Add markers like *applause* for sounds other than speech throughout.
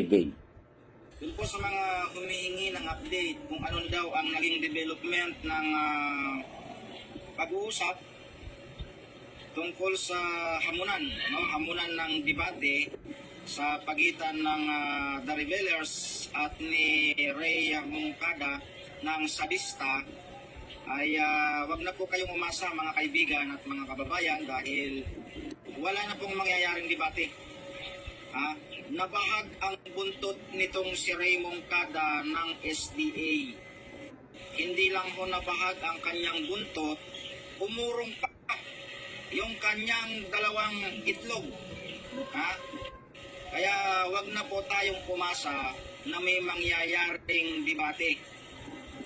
Game. Dun po sa mga humihingi ng update kung ano daw ang naging development ng ah, pag-uusap tungkol sa hamunan, no? hamunan ng debate sa pagitan ng ah, The Rebellers at ni Ray Moncada ng Sadista ay ah, wag na po kayong umasa mga kaibigan at mga kababayan dahil wala na pong mangyayaring debate. Ha? Nabahag ang buntot nitong si Raymond Kada ng SDA. Hindi lang ho nabahag ang kanyang buntot, umurong pa yung kanyang dalawang itlog. Ha? Kaya wag na po tayong pumasa na may mangyayaring debate.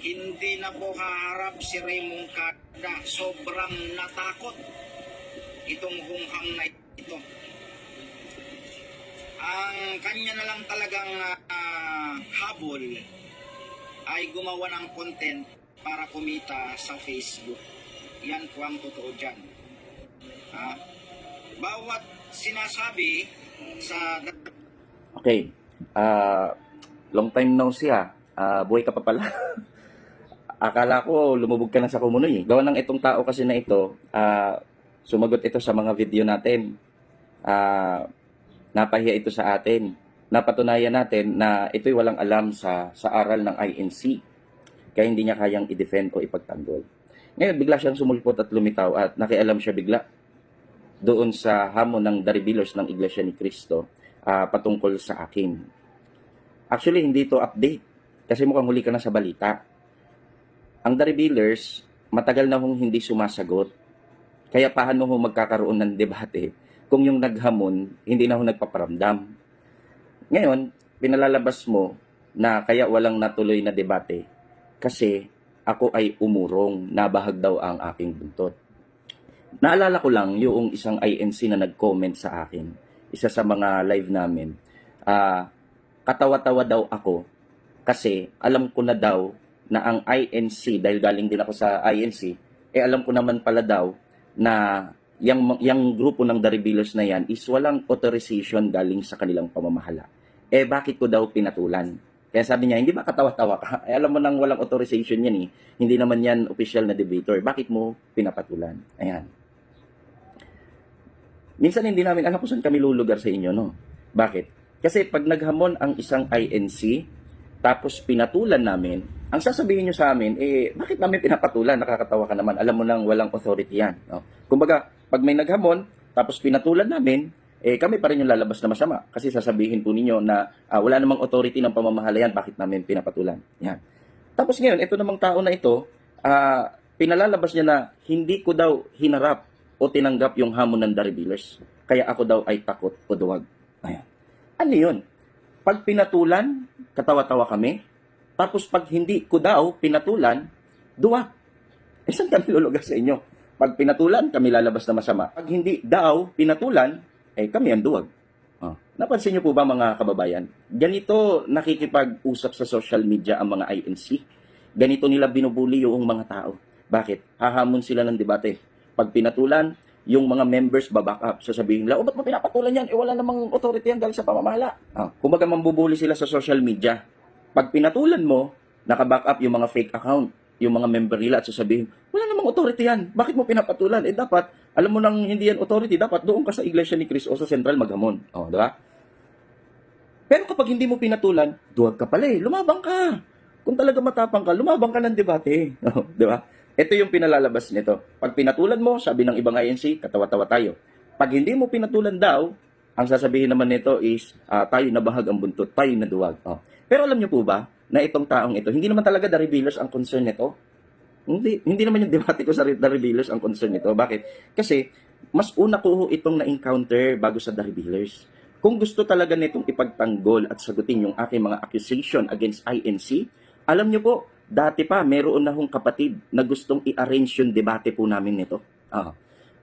Hindi na po haharap si Raymond Kada. Sobrang natakot itong hunghang na ito ang kanya na lang talagang ah, habol ay gumawa ng content para kumita sa Facebook. Yan po ang totoo dyan. Ah, bawat sinasabi sa Okay. Ah, long time no ah. Ah, buhay ka pa pala. *laughs* Akala ko lumubog ka na sa kumunoy. eh. Gawa ng itong tao kasi na ito, ah, sumagot ito sa mga video natin. Ah, napahiya ito sa atin. Napatunayan natin na ito'y walang alam sa sa aral ng INC. Kaya hindi niya kayang i-defend o ipagtanggol. Ngayon, bigla siyang sumulpot at lumitaw at nakialam siya bigla doon sa hamon ng daribilos ng Iglesia ni Cristo ah, patungkol sa akin. Actually, hindi ito update. Kasi mukhang huli ka na sa balita. Ang daribilers, matagal na hong hindi sumasagot. Kaya paano ho magkakaroon ng debate kung yung naghamon, hindi na ho nagpaparamdam. Ngayon, pinalalabas mo na kaya walang natuloy na debate kasi ako ay umurong, nabahag daw ang aking buntot. Naalala ko lang yung isang INC na nag-comment sa akin, isa sa mga live namin. Ah, katawa-tawa daw ako kasi alam ko na daw na ang INC, dahil galing din ako sa INC, eh alam ko naman pala daw na yung, yung grupo ng Daribilos na yan is walang authorization galing sa kanilang pamamahala. Eh bakit ko daw pinatulan? Kaya sabi niya, hindi ba katawa-tawa ka? *laughs* Eh, alam mo nang walang authorization yan eh. Hindi naman yan official na debater. Bakit mo pinapatulan? Ayan. Minsan hindi namin alam kung saan kami lulugar sa inyo, no? Bakit? Kasi pag naghamon ang isang INC, tapos pinatulan namin, ang sasabihin nyo sa amin, eh, bakit namin pinapatulan? Nakakatawa ka naman. Alam mo nang walang authority yan. No? Kumbaga, pag may naghamon, tapos pinatulan namin, eh, kami pa rin yung lalabas na masama. Kasi sasabihin po ninyo na ah, wala namang authority ng pamamahala yan, bakit namin pinapatulan? Yan. Tapos ngayon, ito namang tao na ito, ah, pinalalabas niya na hindi ko daw hinarap o tinanggap yung hamon ng Daribilers. Kaya ako daw ay takot o duwag. Ayan. Ano yun? Pag pinatulan, katawa-tawa kami. Tapos pag hindi ko daw pinatulan, duwag. Eh, saan kami lulugar sa inyo? Pag pinatulan, kami lalabas na masama. Pag hindi daw pinatulan, eh kami ang duwag. Oh. Napansin niyo po ba mga kababayan? Ganito nakikipag-usap sa social media ang mga INC. Ganito nila binubuli yung mga tao. Bakit? Hahamon sila ng debate. Pag pinatulan, yung mga members baback up. Sasabihin nila, oh, ba't mo pinapatulan yan? Eh, wala namang authority yan dahil sa pamamahala. Ah, kumbaga mambubuli sila sa social media. Pag pinatulan mo, nakaback up yung mga fake account, yung mga member nila at sasabihin, wala namang authority yan. Bakit mo pinapatulan? Eh dapat, alam mo nang hindi yan authority, dapat doon ka sa Iglesia ni Cristo o sa Central Maghamon. O, di ba? Pero kapag hindi mo pinatulan, duwag ka pala eh. Lumabang ka. Kung talaga matapang ka, lumabang ka ng debate. *laughs* O, di ba? Ito yung pinalalabas nito. Pag pinatulan mo, sabi ng ibang INC, katawa-tawa tayo. Pag hindi mo pinatulan daw, ang sasabihin naman nito is, ah, tayo nabahag ang buntot, tayo naduwag. Oh. Pero alam niyo po ba, na itong taong ito, hindi naman talaga the revealers ang concern nito. Hindi, hindi naman yung debate ko sa the revealers ang concern nito. Bakit? Kasi, mas una ko itong na-encounter bago sa the revealers. Kung gusto talaga nitong ipagtanggol at sagutin yung aking mga accusation against INC, alam niyo po, dati pa, meron na hong kapatid na gustong i-arrange yung debate po namin nito. Ah,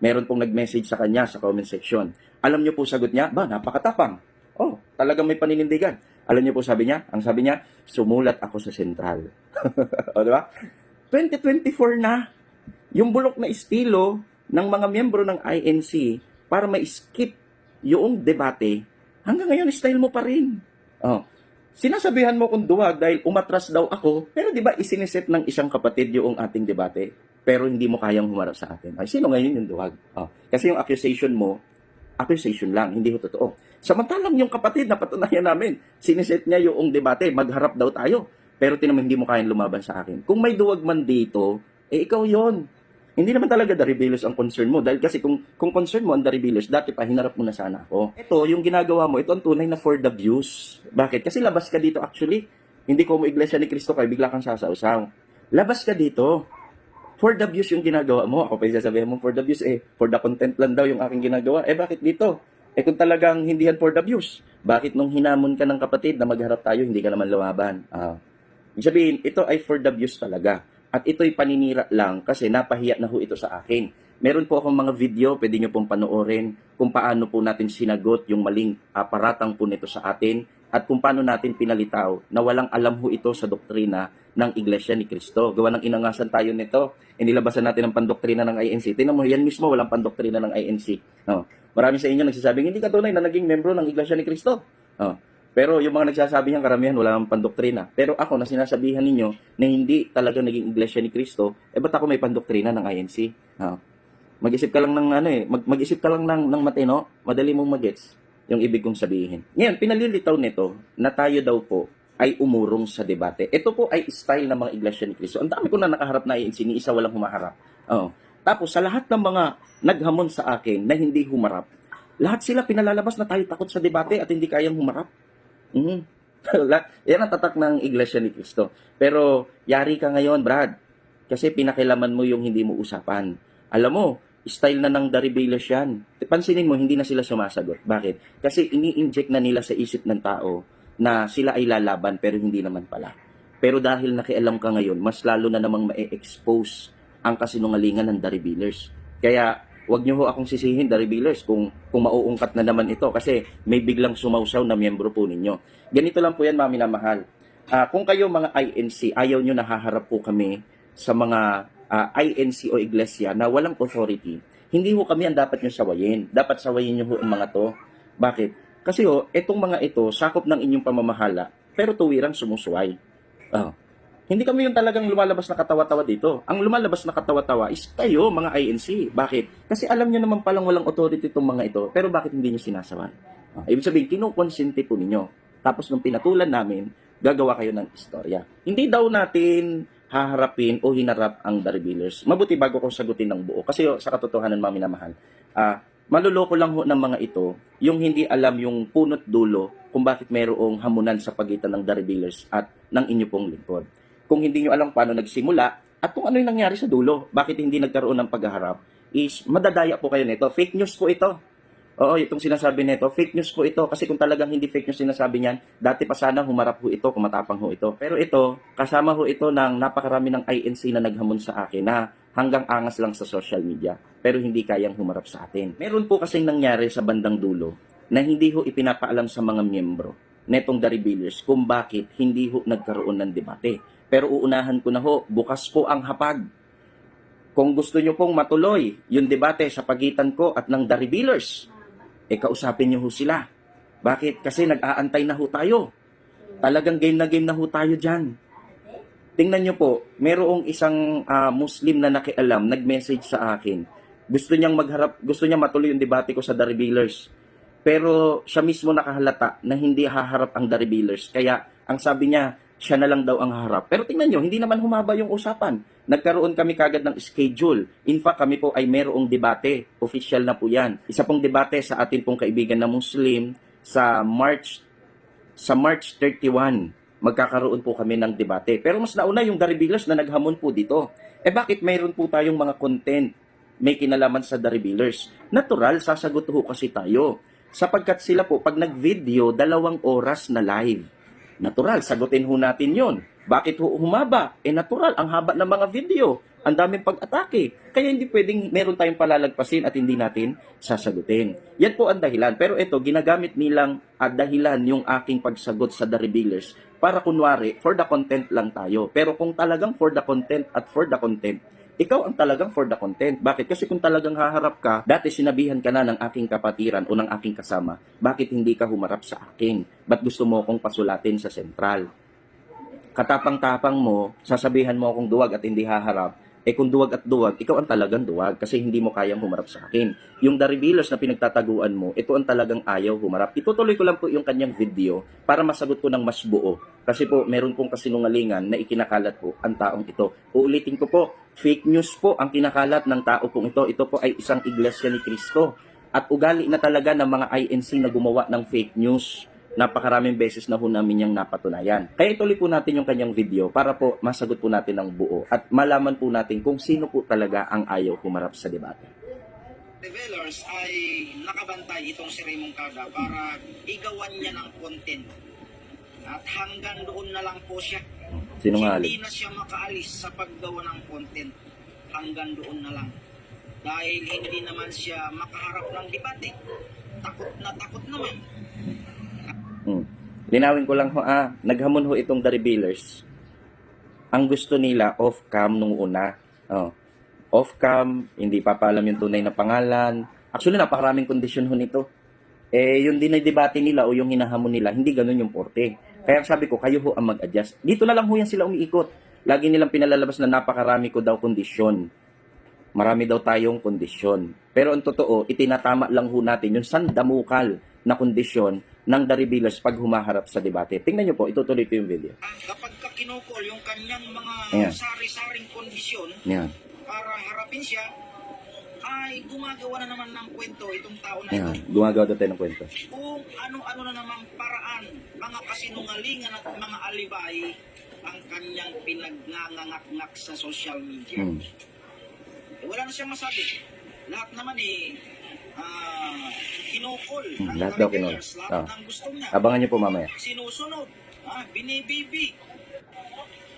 meron pong nag-message sa kanya sa comment section. Alam niyo po sagot niya, ba, napakatapang. Oh, talagang may paninindigan. Alam niyo po sabi niya? Ang sabi niya, sumulat ako sa sentral. *laughs* o, di ba? 2024 na. Yung bulok na estilo ng mga miyembro ng INC para ma-skip yung debate, hanggang ngayon style mo pa rin. Oh. Sinasabihan mo kong duwag dahil umatras daw ako, pero di ba isiniset ng isang kapatid yung ating debate, pero hindi mo kayang humarap sa atin. Ay, sino ngayon yung duwag? Oh. Kasi yung accusation mo, accusation lang, hindi ho totoo. Samantalang yung kapatid na patunayan namin, siniset niya yung debate, magharap daw tayo. Pero tinamang hindi mo kayang lumaban sa akin. Kung may duwag man dito, eh ikaw yon. Hindi naman talaga rebellious ang concern mo. Dahil kasi kung, kung concern mo ang rebellious, dati pa hinarap mo na sana ako. Ito, yung ginagawa mo, ito ang tunay na for the views. Bakit? Kasi labas ka dito actually. Hindi ko mo iglesia ni Kristo kaya bigla kang sasausaw. Labas ka dito. For the views yung ginagawa mo. Ako pa sasabihin mo, for the views eh. For the content lang daw yung aking ginagawa. Eh bakit dito? Eh kung talagang hindi yan for the views, bakit nung hinamon ka ng kapatid na magharap tayo, hindi ka naman lumaban? Ah. Ibig sabihin, ito ay for the views talaga. At ito'y paninira lang kasi napahiya na ho ito sa akin. Meron po akong mga video, pwede nyo pong panoorin kung paano po natin sinagot yung maling aparatang po nito sa atin at kung paano natin pinalitaw na walang alam ho ito sa doktrina ng Iglesia ni Cristo. Gawa ng inangasan tayo nito, inilabasan natin ang pandoktrina ng INC. Tingnan mo, yan mismo walang pandoktrina ng INC. No. Marami sa inyo nagsasabing, hindi ka tunay na naging membro ng Iglesia ni Cristo. No. Pero yung mga nagsasabi niyan, karamihan wala nang pandoktrina. Pero ako na sinasabihan ninyo na hindi talaga naging iglesia ni Kristo, eh ba't ako may pandoktrina ng INC? Ha? Mag-isip ka lang ng ano eh, mag- mag-isip ka lang ng, ng matino, madali mong magets yung ibig kong sabihin. Ngayon, pinalilitaw nito na tayo daw po ay umurong sa debate. Ito po ay style ng mga iglesia ni Kristo. Ang dami ko na nakaharap na ni isa walang humaharap. Oo. Tapos sa lahat ng mga naghamon sa akin na hindi humarap, lahat sila pinalalabas na tayo takot sa debate at hindi kayang humarap. *laughs* Mm. Yan ang tatak ng Iglesia ni Cristo. Pero yari ka ngayon, Brad. Kasi pinakilaman mo yung hindi mo usapan. Alam mo, style na ng Daribelos yan. Pansinin mo, hindi na sila sumasagot. Bakit? Kasi ini-inject na nila sa isip ng tao na sila ay lalaban pero hindi naman pala. Pero dahil nakialam ka ngayon, mas lalo na namang ma-expose ang kasinungalingan ng Daribelos. Kaya Huwag niyo ho akong sisihin, Dari Billers, kung, kung mauungkat na naman ito kasi may biglang sumausaw na miyembro po ninyo. Ganito lang po yan, mami na mahal. Ah, kung kayo mga INC, ayaw nyo nahaharap po kami sa mga ah, INC o iglesia na walang authority, hindi ho kami ang dapat nyo sawayin. Dapat sawayin nyo ho ang mga to. Bakit? Kasi ho, itong mga ito, sakop ng inyong pamamahala, pero tuwirang sumusuway. Ah, hindi kami yung talagang lumalabas na katawa-tawa dito. Ang lumalabas na katawa-tawa is kayo, mga INC. Bakit? Kasi alam nyo naman palang walang authority itong mga ito, pero bakit hindi nyo sinasaway? Ah, ibig sabihin, kinukonsente po ninyo. Tapos nung pinatulan namin, gagawa kayo ng istorya. Hindi daw natin haharapin o hinarap ang Darbilers. Mabuti bago ko sagutin ng buo. Kasi sa katotohanan, mami na mahal, ah, maluloko lang ho ng mga ito yung hindi alam yung punot dulo kung bakit mayroong hamunan sa pagitan ng Darbilers at ng inyo pong lingkod kung hindi nyo alam paano nagsimula at kung ano yung nangyari sa dulo, bakit hindi nagkaroon ng paghaharap, is madadaya po kayo nito. Fake news po ito. Oo, itong sinasabi nito, fake news po ito. Kasi kung talagang hindi fake news sinasabi niyan, dati pa sana humarap ho ito, kumatapang ho ito. Pero ito, kasama ho ito ng napakarami ng INC na naghamon sa akin na hanggang angas lang sa social media. Pero hindi kayang humarap sa atin. Meron po kasing nangyari sa bandang dulo na hindi ho ipinapaalam sa mga miyembro netong Daribillers kung bakit hindi ho nagkaroon ng debate. Pero uunahan ko na ho, bukas po ang hapag. Kung gusto nyo pong matuloy yung debate sa pagitan ko at ng Daribillers, eh kausapin nyo ho sila. Bakit? Kasi nag-aantay na ho tayo. Talagang game na game na ho tayo dyan. Tingnan nyo po, merong isang ah, Muslim na nakialam, nag-message sa akin. Gusto niyang magharap, gusto niya matuloy yung debate ko sa Daribillers. Pero siya mismo nakahalata na hindi haharap ang Daribillers. Kaya ang sabi niya, siya na lang daw ang haharap. Pero tingnan nyo, hindi naman humaba yung usapan. Nagkaroon kami kagad ng schedule. In fact, kami po ay merong debate. Official na po yan. Isa pong debate sa atin pong kaibigan na Muslim sa March sa March 31 magkakaroon po kami ng debate. Pero mas nauna yung Daribillers na naghamon po dito. Eh bakit mayroon po tayong mga content may kinalaman sa Daribillers? Natural, sasagot ho kasi tayo. Sapagkat sila po, pag nag-video, dalawang oras na live. Natural, sagutin ho natin yon. Bakit ho humaba? Eh natural, ang haba ng mga video. Ang daming pag-atake. Kaya hindi pwedeng meron tayong palalagpasin at hindi natin sasagutin. Yan po ang dahilan. Pero ito, ginagamit nilang ah, dahilan yung aking pagsagot sa The Revealers para kunwari, for the content lang tayo. Pero kung talagang for the content at for the content, ikaw ang talagang for the content. Bakit? Kasi kung talagang haharap ka, dati sinabihan ka na ng aking kapatiran o ng aking kasama, bakit hindi ka humarap sa akin? Ba't gusto mo akong pasulatin sa sentral? Katapang-tapang mo, sasabihan mo akong duwag at hindi haharap, eh kung duwag at duwag, ikaw ang talagang duwag kasi hindi mo kayang humarap sa akin. Yung revealers na pinagtataguan mo, ito ang talagang ayaw humarap. Itutuloy ko lang po yung kanyang video para masagot ko ng mas buo. Kasi po, meron pong kasinungalingan na ikinakalat po ang taong ito. Uulitin ko po, fake news po ang kinakalat ng tao pong ito. Ito po ay isang iglesia ni Kristo. At ugali na talaga ng mga INC na gumawa ng fake news napakaraming beses na ho namin yung napatunayan. Kaya ituloy po natin yung kanyang video para po masagot po natin ng buo at malaman po natin kung sino po talaga ang ayaw humarap sa debate. revelers ay nakabantay itong si Raymond Carda para igawan niya ng content. At hanggang doon na lang po siya. Sinungaling. Hindi na siya makaalis sa paggawa ng content. Hanggang doon na lang. Dahil hindi naman siya makaharap ng debate. Takot na takot naman. Hmm. Linawin ko lang ho, ah, naghamon ho itong The Revealers. Ang gusto nila off-cam nung una. Oh. Off-cam, hindi papalam yung tunay na pangalan. Actually, napakaraming kondisyon ho nito. Eh, yung dinidebate nila o yung hinahamon nila, hindi ganun yung porte. Kaya sabi ko, kayo ho ang mag-adjust. Dito na lang ho yan sila umiikot. Lagi nilang pinalalabas na napakarami ko daw kondisyon. Marami daw tayong kondisyon. Pero ang totoo, itinatama lang ho natin yung sandamukal na kondisyon ng Revealers pag humaharap sa debate. Tingnan nyo po, itutuloy ko yung video. Ah, kapag ka kinukol yung kanyang mga Ayan. sari-saring kondisyon Yan. para harapin siya, ay gumagawa na naman ng kwento itong tao na Yan. ito. Gumagawa daw tayo ng kwento. Kung ano-ano na namang paraan, mga kasinungalingan at mga alibay ang kanyang pinagnangangak-ngak sa social media. Hmm. Eh, wala na siyang masabi. Lahat naman eh, ah, kinukol Hmm, lahat daw kinukol. niya. Abangan nyo po mamaya. Sinusunod, ah, binibibi,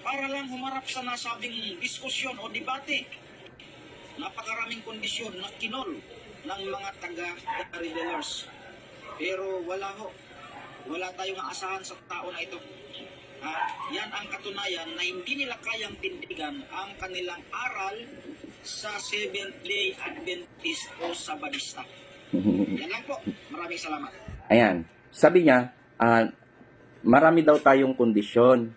para lang humarap sa nasabing diskusyon o debate. Napakaraming kondisyon na kinol ng mga taga-rebellers. Pero wala ho. Wala tayong aasahan sa tao na ito. Ah, yan ang katunayan na hindi nila kayang tindigan ang kanilang aral sa Seventh-day Adventist o Sabadista. *laughs* Yan lang po. Maraming salamat. Ayan. Sabi niya, ah, marami daw tayong kondisyon.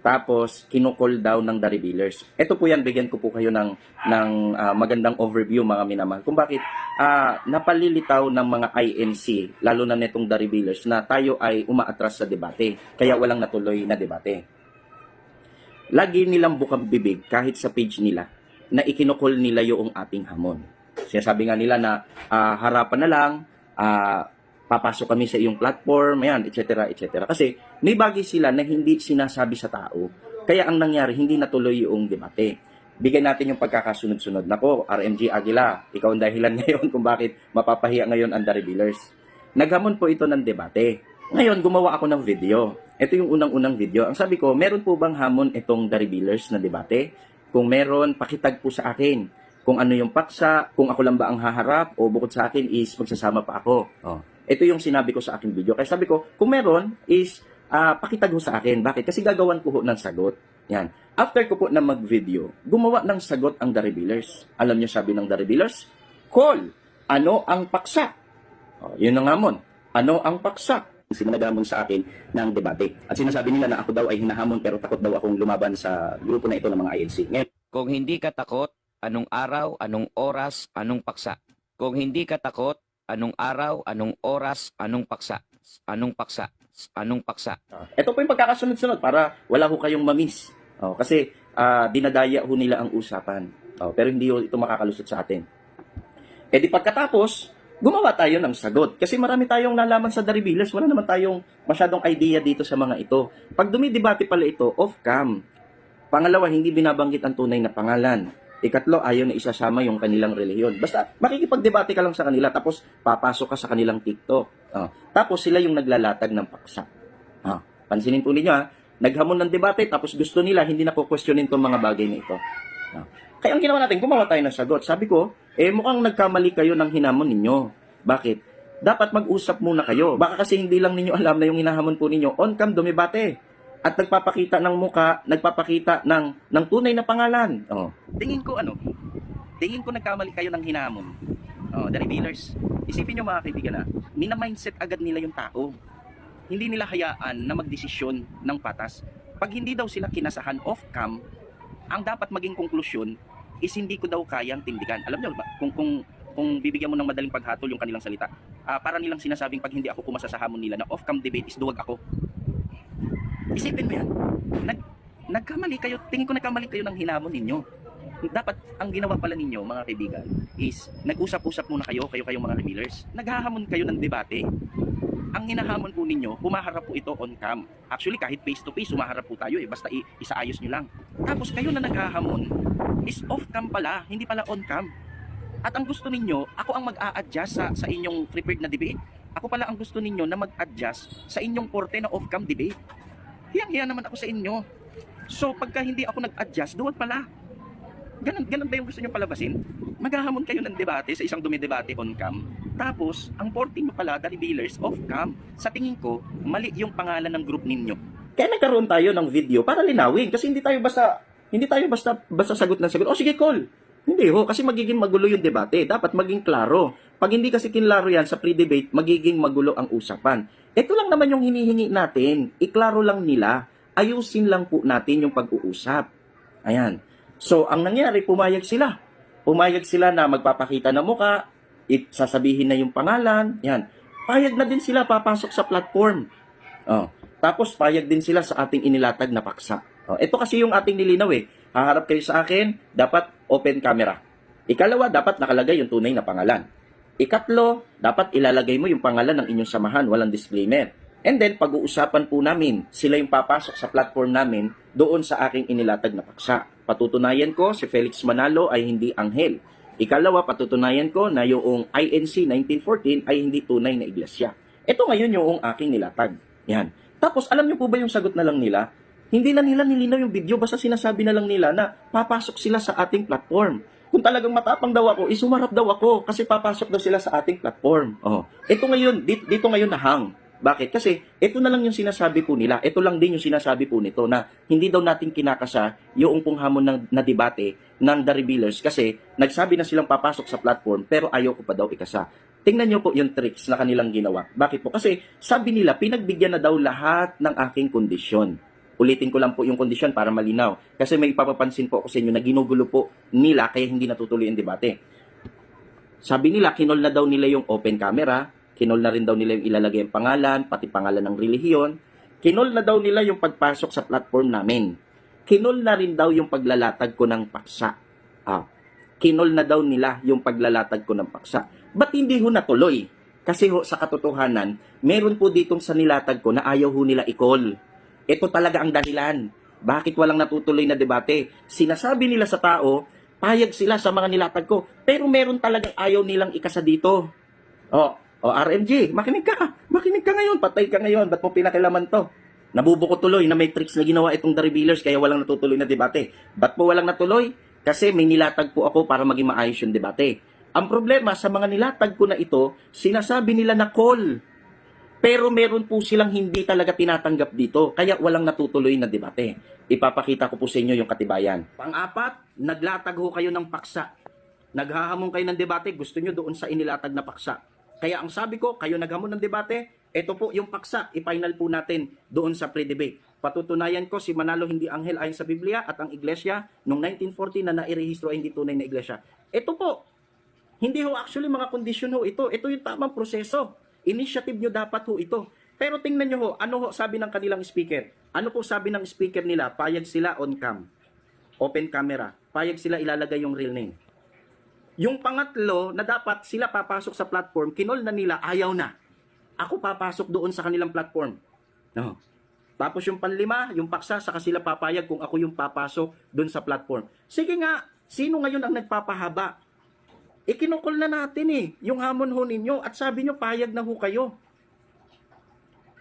Tapos, kinukol daw ng The Revealers. Ito po yan, bigyan ko po kayo ng, ng ah, magandang overview mga minamahal. Kung bakit ah, napalilitaw ng mga INC, lalo na netong The Revealers, na tayo ay umaatras sa debate. Kaya walang natuloy na debate. Lagi nilang bukang bibig kahit sa page nila na ikinukol nila yung ating hamon. Sinasabi nga nila na ah, harapan na lang, ah, papasok kami sa iyong platform, ayan, etc., etc. Kasi may bagay sila na hindi sinasabi sa tao. Kaya ang nangyari, hindi natuloy yung debate. Bigyan natin yung pagkakasunod-sunod. Nako, RMG Aguila, ikaw ang dahilan *laughs* ngayon kung bakit mapapahiya ngayon ang The Revealers. Naghamon po ito ng debate. Ngayon, gumawa ako ng video. Ito yung unang-unang video. Ang sabi ko, meron po bang hamon itong The Revealers na debate? Kung meron, pakitag po sa akin. Kung ano yung paksa, kung ako lang ba ang haharap, o bukod sa akin is magsasama pa ako. Oh. Ito yung sinabi ko sa aking video. Kaya sabi ko, kung meron is ah, pakitag ho sa akin. Bakit? Kasi gagawan ko ho ng sagot. Yan. After ko po na mag-video, gumawa ng sagot ang The Revealers. Alam niyo sabi ng The Revealers? Call! Ano ang paksa? Oh, yun ang hamon. Ano ang paksa? Sila naghamon sa akin ng debate. At sinasabi nila na ako daw ay hinahamon pero takot daw akong lumaban sa grupo na ito ng mga INC. Ngayon, Kung hindi ka takot, anong araw, anong oras, anong paksa? Kung hindi ka takot, anong araw, anong oras, anong paksa? Anong paksa? Anong paksa? Ah, ito po yung pagkakasunod-sunod para wala ho kayong mamiss. Oh, kasi ah, dinadaya ho nila ang usapan. Oh, pero hindi ho ito makakalusot sa atin. E di pagkatapos, gumawa tayo ng sagot. Kasi marami tayong nalaman sa Revealers. Wala naman tayong masyadong idea dito sa mga ito. Pag dumidebate pala ito, off-cam. Pangalawa, hindi binabanggit ang tunay na pangalan. Ikatlo, ayaw na isasama yung kanilang relihiyon. Basta makikipagdebate ka lang sa kanila tapos papasok ka sa kanilang TikTok. Oh. Tapos sila yung naglalatag ng paksa. Ah, pansinin po ninyo ha, naghamon ng debate tapos gusto nila hindi na po questionin tong mga bagay na ito. Ah. Kaya ang ginawa natin, gumawa tayo ng sagot. Sabi ko, eh mukhang nagkamali kayo ng hinamon ninyo. Bakit? Dapat mag-usap muna kayo. Baka kasi hindi lang ninyo alam na yung hinahamon po ninyo, on-cam dumibate. at nagpapakita ng muka, nagpapakita ng ng tunay na pangalan. Oh. Tingin ko ano? Tingin ko nagkamali kayo ng hinamon. Oh, the revealers. Isipin niyo mga kaibigan na, mina-mindset agad nila yung tao. Hindi nila hayaan na magdesisyon ng patas. Pag hindi daw sila kinasahan off-cam, ang dapat maging konklusyon is hindi ko daw kayang tindigan. Alam niyo kung kung kung bibigyan mo ng madaling paghatol yung kanilang salita, ah, para nilang sinasabing pag hindi ako pumasa sa hamon nila na off-cam debate is duwag ako. Isipin mo yan. Nag, nagkamali kayo, tingin ko nagkamali kayo ng hinamon ninyo. Dapat, ang ginawa pala ninyo, mga kaibigan, is nag-usap-usap muna kayo, kayo kayong mga revealers. Naghahamon kayo ng debate. Ang hinahamon po ninyo, humaharap po ito on cam. Actually, kahit face to face, humaharap po tayo eh. Basta isaayos nyo lang. Tapos kayo na naghahamon, is off cam pala, hindi pala on cam. At ang gusto ninyo, ako ang mag-a-adjust sa, sa inyong prepared na debate. Ako pala ang gusto ninyo na mag-adjust sa inyong korte na off-cam debate. Hiyang-hiya naman ako sa inyo. So, pagka hindi ako nag-adjust, duwag pala. Ganun, ganun ba yung gusto nyo palabasin? Maghahamon kayo ng debate sa isang dumidebate on-cam. Tapos, ang porting nyo pala, revealers, off-cam. Sa tingin ko, mali yung pangalan ng group ninyo. Kaya nagkaroon tayo ng video para linawin. Kasi hindi tayo basta, hindi tayo basta, basta sagot na sagot. O sige, call. Hindi ho, kasi magiging magulo yung debate. Dapat maging klaro. Pag hindi kasi kinlaro yan sa pre-debate, magiging magulo ang usapan. Ito lang naman yung hinihingi natin. Iklaro lang nila. Ayusin lang po natin yung pag-uusap. Ayan. So, ang nangyari, pumayag sila. Pumayag sila na magpapakita ng muka, it, sasabihin na yung pangalan. Yan. Payag na din sila papasok sa platform. Oh. Tapos, payag din sila sa ating inilatag na paksa. Oh. Ito kasi yung ating nilinaw eh. Haharap kayo sa akin, dapat open camera. Ikalawa, dapat nakalagay yung tunay na pangalan. Ikatlo, dapat ilalagay mo yung pangalan ng inyong samahan, walang disclaimer. And then, pag-uusapan po namin, sila yung papasok sa platform namin doon sa aking inilatag na paksa. Patutunayan ko, si Felix Manalo ay hindi anghel. Ikalawa, patutunayan ko na yung INC 1914 ay hindi tunay na iglesia. Ito ngayon yung aking nilatag. Yan. Tapos, alam niyo po ba yung sagot na lang nila? Hindi na nila nilinaw yung video, basta sinasabi na lang nila na papasok sila sa ating platform. Kung talagang matapang daw ako, isumarap daw ako kasi papasok daw sila sa ating platform. Oh. Ito ngayon, dito, dito ngayon nahang. Bakit? Kasi ito na lang yung sinasabi po nila. Ito lang din yung sinasabi po nito na hindi daw natin kinakasa yung pong hamon ng, na debate ng The Revealers kasi nagsabi na silang papasok sa platform pero ayaw ko pa daw ikasa. Tingnan nyo po yung tricks na kanilang ginawa. Bakit po? Kasi sabi nila, pinagbigyan na daw lahat ng aking kondisyon. Ulitin ko lang po yung kondisyon para malinaw. Kasi may ipapapansin po ako sa inyo na ginugulo po nila kaya hindi natutuloy yung debate. Sabi nila, kinol na daw nila yung open camera, kinol na rin daw nila yung ilalagay ang pangalan, pati pangalan ng relihiyon, kinol na daw nila yung pagpasok sa platform namin. Kinol na rin daw yung paglalatag ko ng paksa. Ah, kinol na daw nila yung paglalatag ko ng paksa. Ba't hindi ho natuloy? Kasi ho, sa katotohanan, meron po ditong sa nilatag ko na ayaw ho nila i-call. Ito talaga ang dahilan. Bakit walang natutuloy na debate? Sinasabi nila sa tao, payag sila sa mga nilatag ko, pero meron talagang ayaw nilang ikasa dito. O, o RMG, makinig ka. Makinig ka ngayon, patay ka ngayon. Ba't mo pinakilaman to? Nabubuko tuloy na may tricks na ginawa itong The Revealers kaya walang natutuloy na debate. Ba't po walang natuloy? Kasi may nilatag po ako para maging maayos yung debate. Ang problema sa mga nilatag ko na ito, sinasabi nila na call. Pero meron po silang hindi talaga tinatanggap dito, kaya walang natutuloy na debate. Ipapakita ko po sa inyo yung katibayan. Pang-apat, naglatag ho kayo ng paksa. Naghahamon kayo ng debate, gusto nyo doon sa inilatag na paksa. Kaya ang sabi ko, kayo naghamon ng debate, ito po yung paksa, i-final po natin doon sa pre-debate. Patutunayan ko si Manalo hindi anghel ayon sa Biblia at ang iglesia noong 1940 na nairehistro ay hindi tunay na iglesia. Ito po, hindi ho actually mga kondisyon ho ito. Ito yung tamang proseso. Initiative nyo dapat ho ito. Pero tingnan nyo ho, ano ho sabi ng kanilang speaker? Ano po sabi ng speaker nila? Payag sila on cam. Open camera. Payag sila ilalagay yung real name. Yung pangatlo na dapat sila papasok sa platform, kinol na nila, ayaw na. Ako papasok doon sa kanilang platform. No. Tapos yung panlima, yung paksa, saka sila papayag kung ako yung papasok doon sa platform. Sige nga, sino ngayon ang nagpapahaba? Ikinukol na natin eh, yung hamon ho ninyo at sabi nyo payag na ho kayo.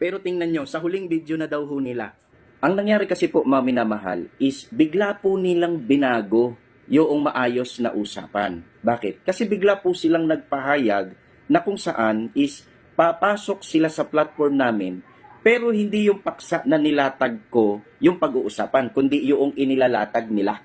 Pero tingnan nyo, sa huling video na daw ho nila. Ang nangyari kasi po, mga minamahal, is bigla po nilang binago yung maayos na usapan. Bakit? Kasi bigla po silang nagpahayag na kung saan is papasok sila sa platform namin Pero hindi yung paksa na nilatag ko yung pag-uusapan, kundi yung inilalatag nila.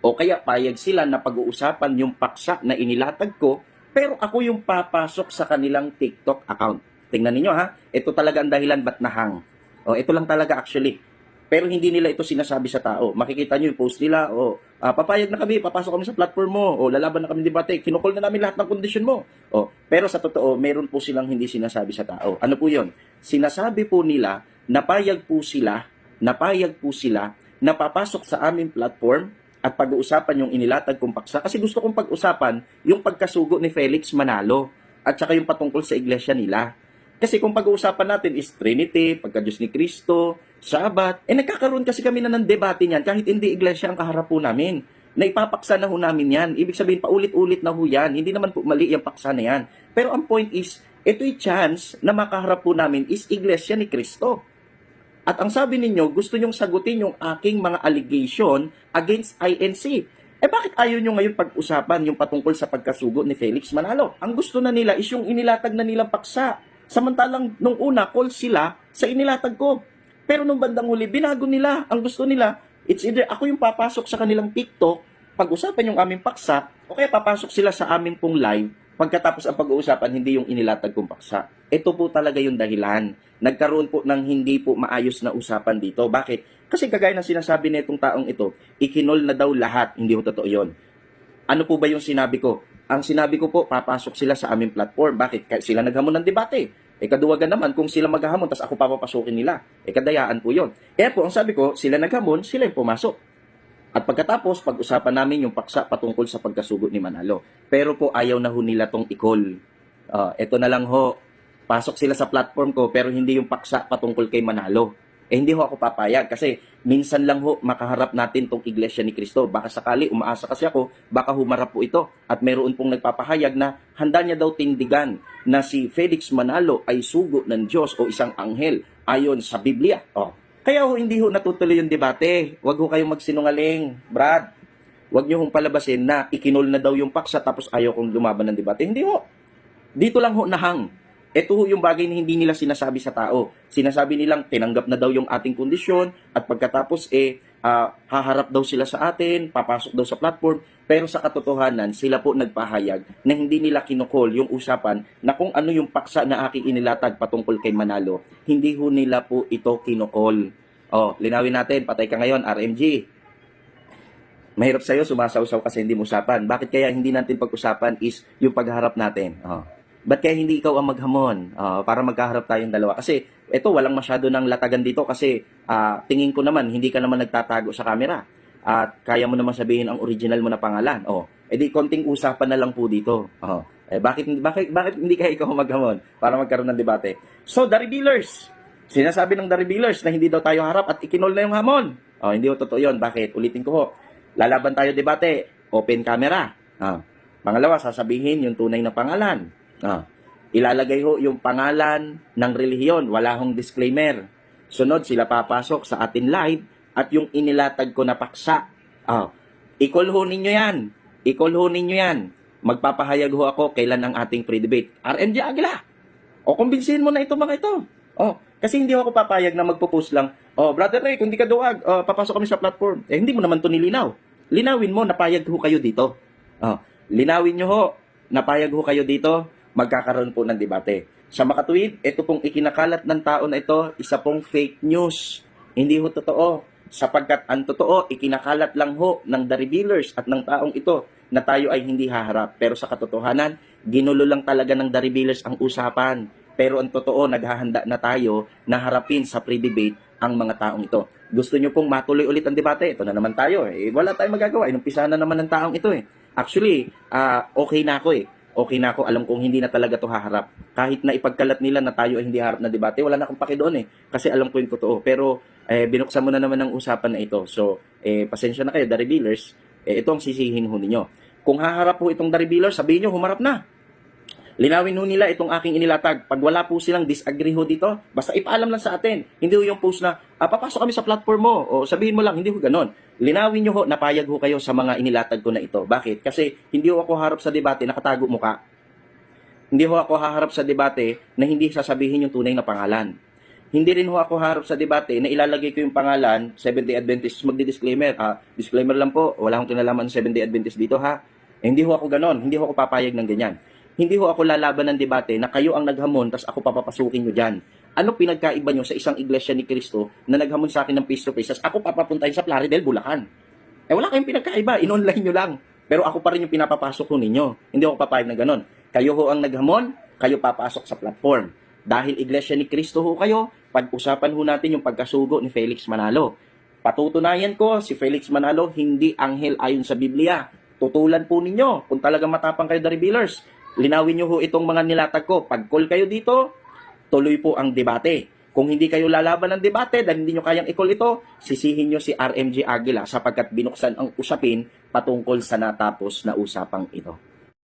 O kaya payag sila na pag-uusapan yung paksa na inilatag ko, pero ako yung papasok sa kanilang TikTok account. Tingnan ninyo ha, ito talaga ang dahilan ba't nahang. O ito lang talaga actually. Pero hindi nila ito sinasabi sa tao. Makikita nyo yung post nila, o ah, papayag na kami, papasok kami sa platform mo, o lalaban na kami debate, kinukol na namin lahat ng kondisyon mo. O, pero sa totoo, meron po silang hindi sinasabi sa tao. Ano po yon? Sinasabi po nila, napayag po sila, napayag po sila, na papasok sa aming platform at pag-uusapan yung inilatag kong paksa. Kasi gusto kong pag-usapan yung pagkasugo ni Felix Manalo at saka yung patungkol sa iglesia nila. Kasi kung pag-uusapan natin is Trinity, pagka-Diyos ni Kristo, Sabat, eh nagkakaroon kasi kami na ng debate niyan kahit hindi iglesia ang kaharap po namin. Naipapaksa na ho namin yan. Ibig sabihin, paulit-ulit na ho yan. Hindi naman po mali yung paksa na yan. Pero ang point is, ito'y chance na makaharap po namin is iglesia ni Kristo. At ang sabi ninyo, gusto nyong sagutin yung aking mga allegation against INC. Eh bakit ayaw nyo ngayon pag-usapan yung patungkol sa pagkasugo ni Felix Manalo? Ang gusto na nila is yung inilatag na nilang paksa. Samantalang nung una, call sila sa inilatag ko. Pero nung bandang huli, binago nila. Ang gusto nila, it's either ako yung papasok sa kanilang TikTok, pag-usapan yung aming paksa, o kaya papasok sila sa aming pong live, pagkatapos ang pag-uusapan, hindi yung inilatag kong paksa. Ito po talaga yung dahilan. Nagkaroon po ng hindi po maayos na usapan dito. Bakit? Kasi kagaya ng sinasabi nitong taong ito, ikinol na daw lahat. Hindi ho totoo yun. Ano po ba yung sinabi ko? Ang sinabi ko po, papasok sila sa aming platform. Bakit? Kaya sila naghamon ng debate. E kaduwagan naman kung sila maghahamon, tapos ako papapasukin nila. E kadayaan po yon. Kaya po, ang sabi ko, sila naghamon, sila yung pumasok. At pagkatapos, pag-usapan namin yung paksa patungkol sa pagkasugot ni Manalo. Pero po, ayaw na ho nila tong i-call. Ah, eto na lang ho, pasok sila sa platform ko, pero hindi yung paksa patungkol kay Manalo. Eh, hindi ho ako papayag kasi minsan lang ho makaharap natin tong iglesia ni Kristo. Baka sakali, umaasa kasi ako, baka humarap po ito. At meron pong nagpapahayag na handa niya daw tindigan na si Felix Manalo ay sugo ng Diyos o isang anghel ayon sa Biblia. Oh. Kaya ho, hindi ho natutuloy yung debate. Huwag ho kayong magsinungaling, Brad. Huwag niyo hong palabasin na ikinol na daw yung paksa tapos ayaw kong lumaban ng debate. Hindi ho. Dito lang ho nahang. Ito ho yung bagay na hindi nila sinasabi sa tao. Sinasabi nilang tinanggap na daw yung ating kondisyon at pagkatapos eh ah, haharap daw sila sa atin, papasok daw sa platform. Pero sa katotohanan, sila po nagpahayag na hindi nila kinukol yung usapan na kung ano yung paksa na aking inilatag patungkol kay Manalo. Hindi ho nila po ito kinukol. Oh, linawin natin, patay ka ngayon, RMG. Mahirap sa'yo, sumasawsaw kasi hindi mo usapan. Bakit kaya hindi natin pag-usapan is yung pagharap natin? Oh. Ba't kaya hindi ikaw ang maghamon Ah, para magkaharap tayong dalawa? Kasi ito, walang masyado ng latagan dito kasi ah, tingin ko naman, hindi ka naman nagtatago sa camera. At kaya mo naman sabihin ang original mo na pangalan. Oh, edi konting usapan na lang po dito. Oh, eh, bakit, bakit, bakit hindi kaya ikaw maghamon para magkaroon ng debate? So, the revealers. Sinasabi ng the revealers na hindi daw tayo harap at ikinol na yung hamon. Oh, hindi ho totoo yun. Bakit? Ulitin ko ho. Lalaban tayo debate. Open camera. Ah. Pangalawa, sasabihin yung tunay na pangalan. Ah. Ilalagay ho yung pangalan ng relihiyon. Wala hong disclaimer. Sunod, sila papasok sa atin live at yung inilatag ko na paksa. Ah. I-call ho ninyo yan. I-call ho ninyo yan. Magpapahayag ho ako kailan ang ating pre-debate. RMJ Aguila. O kumbinsihin mo na ito mga ito. Oh, kasi hindi ako papayag na magpo-post lang. Oh, brother Ray, kung di ka duwag, oh, papasok kami sa platform. Eh, hindi mo naman to nilinaw. Linawin mo, napayag ho kayo dito. Oh, linawin nyo ho, napayag ho kayo dito, magkakaroon po ng debate. Sa makatuwid, ito pong ikinakalat ng tao na ito, isa pong fake news. Hindi ho totoo. Sapagkat ang totoo, ikinakalat lang ho ng the revealers at ng taong ito na tayo ay hindi haharap. Pero sa katotohanan, ginulo lang talaga ng the revealers ang usapan. Pero ang totoo, naghahanda na tayo na harapin sa pre-debate ang mga taong ito. Gusto nyo pong matuloy ulit ang debate? Ito na naman tayo. Eh, wala tayong magagawa. Inumpisa na naman ng taong ito eh. Actually, ah, okay na ako eh. Okay na ako. Alam kong hindi na talaga to haharap. Kahit na ipagkalat nila na tayo ay hindi harap na debate, wala na akong paki doon eh. Kasi alam ko yung totoo. Pero eh, binuksan mo na naman ang usapan na ito. So, eh, pasensya na kayo, the revealers. Eh, ito ang sisihin ho ninyo. Kung haharap po itong the revealers, sabihin nyo, humarap na. Linawin ho nila itong aking inilatag. Pag wala po silang disagree ho dito, basta ipaalam lang sa atin. Hindi ho yung post na, ah, papasok kami sa platform mo, o sabihin mo lang, hindi ho ganon. Linawin nyo ho, napayag ho kayo sa mga inilatag ko na ito. Bakit? Kasi hindi ho ako harap sa debate, nakatago muka. Hindi ho ako haharap sa debate na hindi sasabihin yung tunay na pangalan. hindi rin ho ako harap sa debate na ilalagay ko yung pangalan, 70 Adventist, magdi-disclaimer. Ah, disclaimer lang po, wala akong kinalaman sa 70 Adventist dito ha. Eh, hindi ho ako ganon, hindi ho ako papayag ng ganyan. Hindi ho ako lalaban ng debate na kayo ang naghamon, tas ako papapasukin nyo dyan. Ano pinagkaiba nyo sa isang iglesia ni Cristo na naghamon sa akin ng face to face, ako papapuntahin sa Plaridel, Bulacan? Eh wala kayong pinagkaiba, in-online nyo lang. Pero ako pa rin yung pinapapasok ho ninyo. Hindi ako papayag na ganon. Kayo ho ang naghamon, kayo papasok sa platform. Dahil iglesia ni Cristo ho kayo, pag-usapan ho natin yung pagkasugo ni Felix Manalo. Patutunayan ko, si Felix Manalo hindi anghel ayon sa Biblia. Tutulan po ninyo kung talagang matapang kayo the revealers. Linawin nyo ho itong mga nilatag ko. Pag call kayo dito, tuloy po ang debate. Kung hindi kayo lalaban ng debate dahil hindi nyo kayang i-call ito, sisihin nyo si RMG Aguila sapagkat binuksan ang usapin patungkol sa natapos na usapang ito.